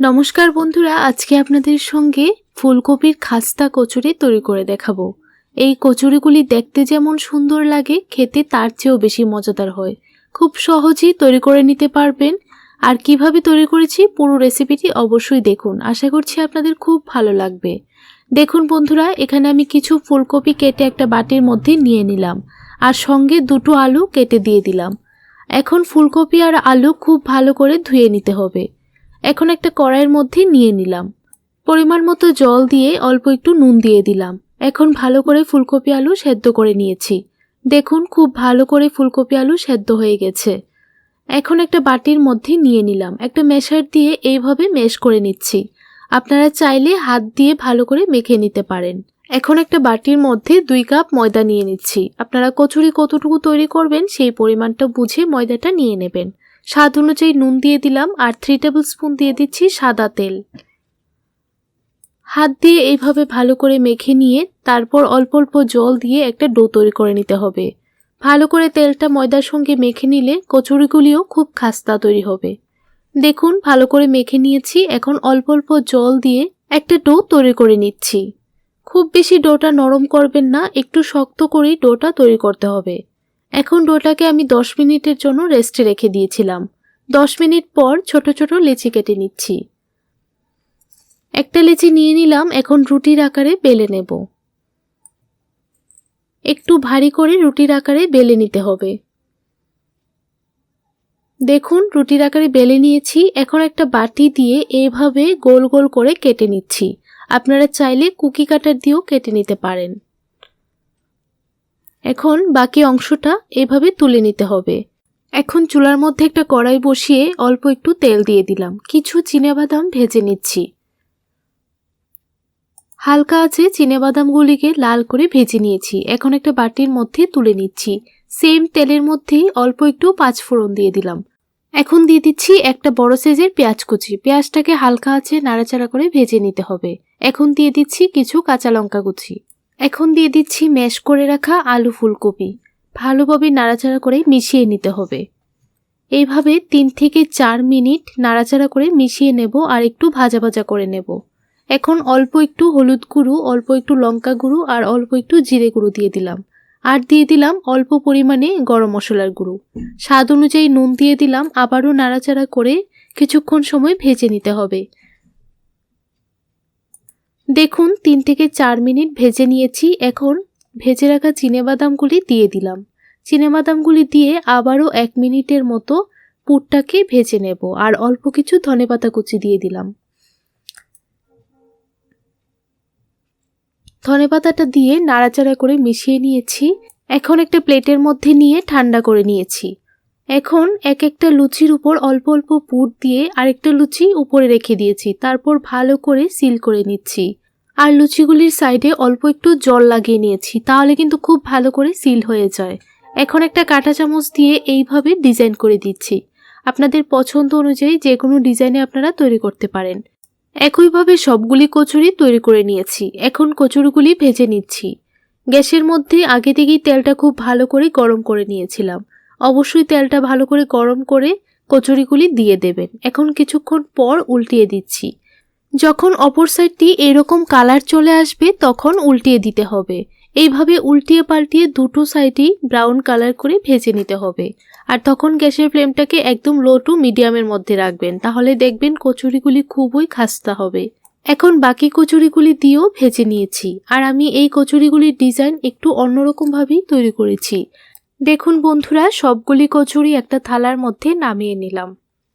নমস্কার বন্ধুরা, আজকে আপনাদের সঙ্গে ফুলকপির খাস্তা কচুরি তৈরি করে দেখাবো। এই কচুরিগুলি দেখতে যেমন সুন্দর লাগে, খেতে তার চেয়েও বেশি মজাদার হয়। খুব সহজেই তৈরি করে নিতে পারবেন। আর কীভাবে তৈরি করেছি পুরো রেসিপিটি অবশ্যই দেখুন। আশা করছি আপনাদের খুব ভালো লাগবে। দেখুন বন্ধুরা, এখানে আমি কিছু ফুলকপি কেটে একটা বাটির মধ্যে নিয়ে নিলাম। আর সঙ্গে দুটো আলু কেটে দিয়ে দিলাম। এখন ফুলকপি আর আলু খুব ভালো করে ধুয়ে নিতে হবে। এখন একটা কড়াইয়ের মধ্যে নিয়ে নিলাম। পরিমাণ মতো জল দিয়ে অল্প একটু নুন দিয়ে দিলাম। এখন ভালো করে ফুলকপি আলু সেদ্ধ করে নিয়েছি। দেখুন, খুব ভালো করে ফুলকপি আলু সেদ্ধ হয়ে গেছে। এখন একটা বাটির মধ্যে নিয়ে নিলাম। একটা মেশার দিয়ে এইভাবে মেশ করে নিচ্ছি। আপনারা চাইলে হাত দিয়ে ভালো করে মেখে নিতে পারেন। এখন একটা বাটির মধ্যে দুই কাপ ময়দা নিয়ে নিচ্ছি। আপনারা কচুরি কতটুকু তৈরি করবেন সেই পরিমাণটা বুঝে ময়দাটা নিয়ে নেবেন। স্বাদ অনুযায়ী নুন দিয়ে দিলাম আর থ্রি টেবিল স্পুন দিয়ে দিচ্ছি সাদা তেল। হাত দিয়ে এইভাবে ভালো করে মেখে নিয়ে তারপর অল্প অল্প জল দিয়ে একটা ডো তৈরি করে নিতে হবে। ভালো করে তেলটা ময়দার সঙ্গে মেখে নিলে কচুরিগুলিও খুব খাস্তা তৈরি হবে। দেখুন, ভালো করে মেখে নিয়েছি, এখন অল্প অল্প জল দিয়ে একটা ডো তৈরি করে নিচ্ছি। খুব বেশি ডোটা নরম করবেন না, একটু শক্ত করেই ডোটা তৈরি করতে হবে। এখন ডোটাকে আমি দশ মিনিটের জন্য রেস্টে রেখে দিয়েছিলাম। দশ মিনিট পর ছোট ছোট লেচি কেটে নিচ্ছি। একটা লেচি নিয়ে নিলাম, এখন রুটির আকারে বেলে নেব। একটু ভারী করে রুটির আকারে বেলে নিতে হবে। দেখুন, রুটির আকারে বেলে নিয়েছি, এখন একটা বাটি দিয়ে এইভাবে গোল গোল করে কেটে নিচ্ছি। আপনারা চাইলে কুকি কাটার দিয়েও কেটে নিতে পারেন। এখন বাকি অংশটা এভাবে তুলে নিতে হবে। এখন চুলার মধ্যে একটা কড়াই বসিয়ে অল্প একটু তেল দিয়ে দিলাম। কিছু বাদাম ভেজে নিচ্ছি। হালকা আছে বাদামগুলিকে লাল করে ভেজে নিয়েছি। এখন একটা বাটির মধ্যে তুলে নিচ্ছি। সেম তেলের মধ্যেই অল্প একটু পাঁচফোড়ন দিয়ে দিলাম। এখন দিয়ে দিচ্ছি একটা বড় সাইজের পেঁয়াজ কুচি। পেঁয়াজটাকে হালকা আছে নাড়াচাড়া করে ভেজে নিতে হবে। এখন দিয়ে দিচ্ছি কিছু কাঁচা লঙ্কা কুচি। এখন দিয়ে দিচ্ছি ম্যাশ করে রাখা আলু ফুলকপি। ভালোভাবে নাড়াচাড়া করে মিশিয়ে নিতে হবে। এইভাবে তিন থেকে চার মিনিট নাড়াচাড়া করে মিশিয়ে নেব আর একটু ভাজা ভাজা করে নেব। এখন অল্প একটু হলুদ গুঁড়ো, অল্প একটু লঙ্কা গুঁড়ো আর অল্প একটু জিরে গুঁড়ো দিয়ে দিলাম। আর দিয়ে দিলাম অল্প পরিমাণে গরম মশলার গুঁড়ো। স্বাদ অনুযায়ী নুন দিয়ে দিলাম, আবারও নাড়াচাড়া করে কিছুক্ষণ সময় ভেজে নিতে হবে। দেখুন, তিন থেকে চার মিনিট ভেজে নিয়েছি। এখন ভেজে রাখা চিনেবাদামগুলি দিয়ে দিলাম। চিনেবাদামগুলি দিয়ে আবারও এক মিনিটের মতো পুরটাকে ভেজে নেব আর অল্প কিছু ধনেপাতা কুচি দিয়ে দিলাম। ধনেপাতাটা দিয়ে নাড়াচাড়া করে মিশিয়ে নিয়েছি। এখন একটা প্লেটের মধ্যে নিয়ে ঠান্ডা করে নিয়েছি। এখন এক একটা লুচির উপর অল্প অল্প পুর দিয়ে আরেকটা লুচি উপরে রেখে দিয়েছি। তারপর ভালো করে সিল করে নিচ্ছি। আর লুচিগুলির সাইডে অল্প একটু জল লাগিয়ে নিয়েছি, তাহলে কিন্তু খুব ভালো করে সিল হয়ে যায়। এখন একটা কাঁটা চামচ দিয়ে এইভাবে ডিজাইন করে দিচ্ছি। আপনাদের পছন্দ অনুযায়ী যে কোনো ডিজাইনে আপনারা তৈরি করতে পারেন। একইভাবে সবগুলি কচুরি তৈরি করে নিয়েছি, এখন কচুরিগুলি ভেজে নিচ্ছি। গ্যাসের মধ্যে আগে থেকেই তেলটা খুব ভালো করে গরম করে নিয়েছিলাম। অবশ্যই তেলটা ভালো করে গরম করে কচুরিগুলি দিয়ে দেবেন। এখন কিছুক্ষণ পর উল্টিয়ে দিচ্ছি। যখন অপর সাইডটি এরকম কালার চলে আসবে, তখন উল্টিয়ে দিতে হবে। এইভাবে উল্টিয়ে পাল্টিয়ে দুটো সাইডই ব্রাউন কালার করে ভেজে নিতে হবে। আর তখন গ্যাসের ফ্লেমটাকে একদম লো টু মিডিয়ামের মধ্যে রাখবেন। তাহলে দেখবেন কচুরিগুলি খুবই খাস্তা হবে। এখন বাকি কচুরিগুলি দিয়েও ভেজে নিয়েছি। আর আমি এই কচুরিগুলির ডিজাইন একটু অন্যরকমভাবেই তৈরি করেছি। দেখুন বন্ধুরা, সবগুলি কচুরি একটা থালার মধ্যে নামিয়ে নিলাম।